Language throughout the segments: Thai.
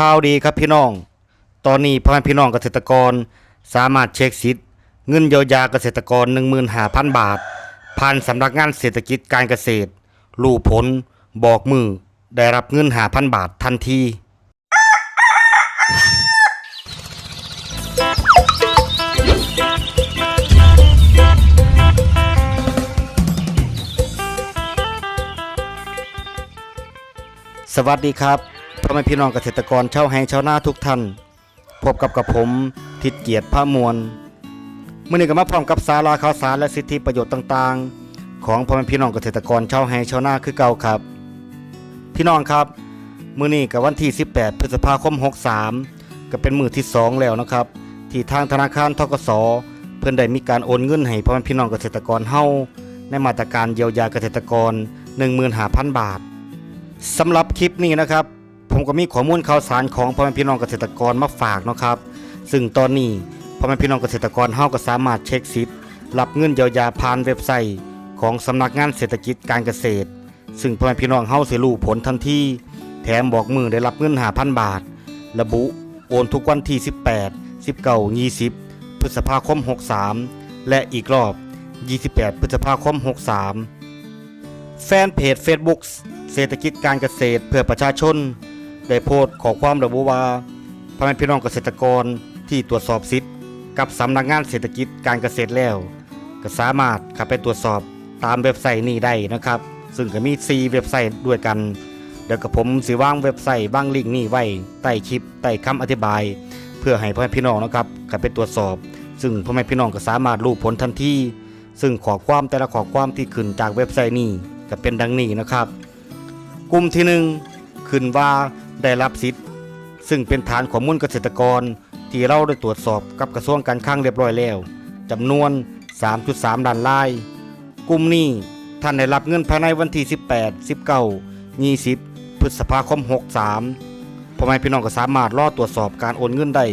ข่าวดีครับพี่น้อง ตอนนี้พ่อแม่พี่น้องเกษตรกร สามารถเช็คสิทธิ์เงินเยียวยาเกษตรกร 15,000 บาท ผ่านสำนักงานเศรษฐกิจการเกษตรรู้ผล บอกมือ ได้รับเงิน5,000 บาททันทีสวัสดีครับ พ่อแม่พี่น้องเกษตรกรชาวไร่ชาวนาทุกท่าน พบกับกับผมทิดเกียรติพระมวลมื่อนี้ก็มาพร้อมกับสาราข่าวสารและสิทธิประโยชน์ต่างๆ ของพ่อแม่พี่น้องเกษตรกรชาวไร่ชาวนาคือเก่าครับ พี่น้องครับเมื่อนี้กับวันที่ 18 พฤษภาคม 63 ก็เป็นมือที่ 2 แล้วนะครับ ที่ทางธนาคารทกสเพื่อนได้มีการโอนเงินให้พ่อแม่พี่น้องเกษตรกรเฮาในมาตรการเยียวยาเกษตรกร 15,000 บาทสำหรับคลิปนี้นะครับ ผมก็มีข้อมูลข่าวสารของพ่อแม่พี่น้องเกษตรกรมาฝากนะครับ ซึ่งตอนนี้พ่อแม่พี่น้องเกษตรกรเฮาก็สามารถเช็คสิทธิ์รับเงินเยียวยาผ่านเว็บไซต์ของสำนักงานเศรษฐกิจการเกษตร ซึ่งพ่อแม่พี่น้องเฮาสิรู้ผลทันทีแถมบอกมือได้รับเงิน5,000บาท ระบุโอนทุกวันที่ 18 19 20 พฤษภาคม 63 และอีกรอบ 28 พฤษภาคม 63 แฟนเพจ Facebook เศรษฐกิจการเกษตรเพื่อประชาชน ได้โพสต์ขอความระบุว่าพ่อแม่พี่น้องเกษตรกรที่ตรวจสอบสิทธิ์กับสำนักงานเศรษฐกิจการเกษตรแล้ว ก็สามารถเข้าไปตรวจสอบตามเว็บไซต์นี้ได้นะครับ ซึ่งก็มี 4 เว็บไซต์ด้วยกัน เดี๋ยวกับผมสิว่างเว็บไซต์บางลิงก์นี้ไว้ใต้คลิปใต้คำอธิบาย เพื่อให้พ่อแม่พี่น้องนะครับเข้าไปตรวจสอบ ซึ่งพ่อแม่พี่น้องก็สามารถรู้ผลทันทีซึ่งขอความแต่ละขอความที่ขึ้นจากเว็บไซต์นี้ก็เป็นดังนี้นะครับ กลุ่มที่หนึ่งขึ้นว่า ได้รับสิทธิ์ ซึ่งเป็นฐานข้อมูลเกษตรกร ที่เราได้ตรวจสอบกับกระทรวงการคลังเรียบร้อยแล้วจำนวน 3.3 ล้านราย กลุ่มนี้ท่านได้รับเงินภายในวันที่ 18 19 20 พฤษภาคม 63พ่อแม่พี่น้องก็สามารถรอตรวจสอบการโอนเงินได้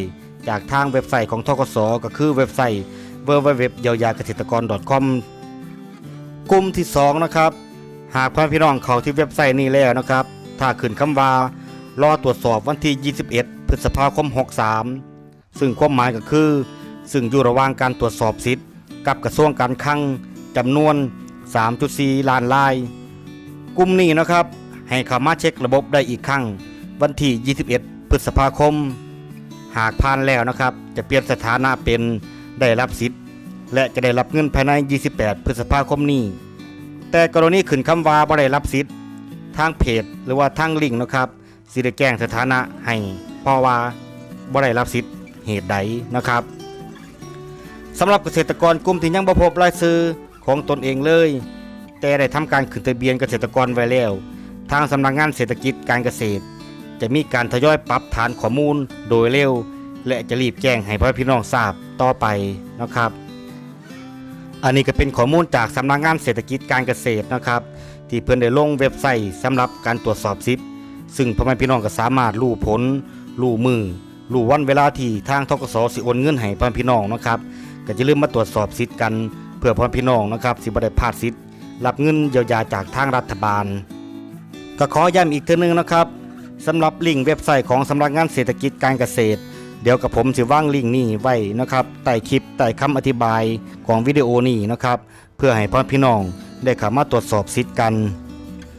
จากทางเว็บไซต์ของทกสก็คือเว็บไซต์ www เยียวยาเกษตรกร .com กลุ่มที่ 2 นะครับ หากพ่อพี่น้องเข้าที่เว็บไซต์นี้แล้วนะครับ ถ้าขึ้นคำว่า รอตรวจสอบวันที่ 21 พฤษภาคม 63 ซึ่งความหมายก็คือ ซึ่งอยู่ระหว่างการตรวจสอบสิทธิ์ กับกระทรวงการคลังจำนวน 3.4 ล้านรายกลุ่มนี้นะครับ ให้เข้ามาเช็คระบบได้อีกครั้ง วันที่ 21 พฤษภาคม หากผ่านแล้วนะครับ จะเปลี่ยนสถานะเป็นได้รับสิทธิ์ และจะได้รับเงินภายใน 28 พฤษภาคมนี้ แต่กรณีขึ้นคำว่าบ่ได้รับสิทธิ์ ทางเพจหรือว่าทางลิงก์นะครับ สิได้แจ้งสถานะให้เพราะว่าบ่ได้รับสิทธิ์เหตุใดนะครับสำหรับเกษตรกรกลุ่มที่ยังบ่พบรายชื่อของตนเองเลย แต่ได้ทำการขึ้นทะเบียนเกษตรกรไว้แล้ว ทางสำนักงานเศรษฐกิจการเกษตร จะมีการทยอยปรับฐานข้อมูลโดยเร็ว และจะรีบแจ้งให้พ่อพี่น้องทราบต่อไปนะครับ อันนี้ก็เป็นข้อมูลจากสำนักงานเศรษฐกิจการเกษตรนะครับ ที่เพื่อนได้ลงเว็บไซต์สำหรับการตรวจสอบสิทธิ ซึ่งพ่อแม่พี่น้องก็สามารถรู้ผลรู้มือรู้วันเวลาที่ทางทกสสิโอนเงินให้พ่อแม่พี่น้องนะครับก็จะลืมมาตรวจสอบสิทธิ์กันเพื่อพ่อแม่พี่น้องนะครับสิบได้พลาดสิทธิ์รับเงินเยียวยาจากทางรัฐบาล ก็ขอย้ำอีกทีนึงนะครับสำหรับลิงก์เว็บไซต์ของสำนักงานเศรษฐกิจการเกษตร เดี๋ยวกับผมสิว่างลิงก์นี้ไว้นะครับใต้คลิปใต้คำอธิบายของวิดีโอนี้นะครับเพื่อให้พ่อพี่น้องได้เข้ามาตรวจสอบสิทธิ์กัน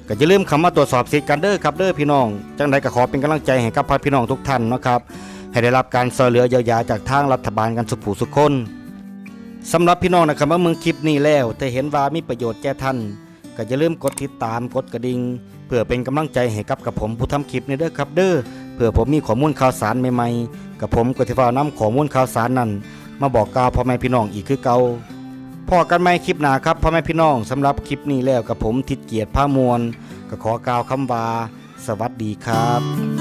ก็อย่าลืมเข้ามาตรวจสอบสิทธิ์กันเด้อครับเด้อพี่น้อง จังใดก็ขอเป็นกำลังใจให้กับพ่อพี่น้องทุกท่านนะครับให้ได้รับการช่วยเหลือเยียวยาจากทางรัฐบาลกันสุขผู้สุขคนสำหรับพี่น้องนะครับเมื่อมึงคลิปนี้แล้วแต่เห็นว่ามีประโยชน์แก่ท่าน ก็อย่าลืมกดติดตามกดกระดิ่งเพื่อเป็นกำลังใจให้กับกับผมผู้ทำคลิปนี้เด้อครับเด้อเพื่อผมมีข้อมูลข่าวสารใหม่ๆกับผมก็จะฟ้านํข้อมูลข่าวสารนั้น มาบอกกล่าวพ่อแม่พี่น้องอีกคือเก่า พอกันไม่คลิปหนาครับพ่อแม่พี่น้องสำหรับคลิปนี้แล้วกับผมทิดเกียรติผ้ามวลก็ขอกล่าวคำว่าสวัสดีครับ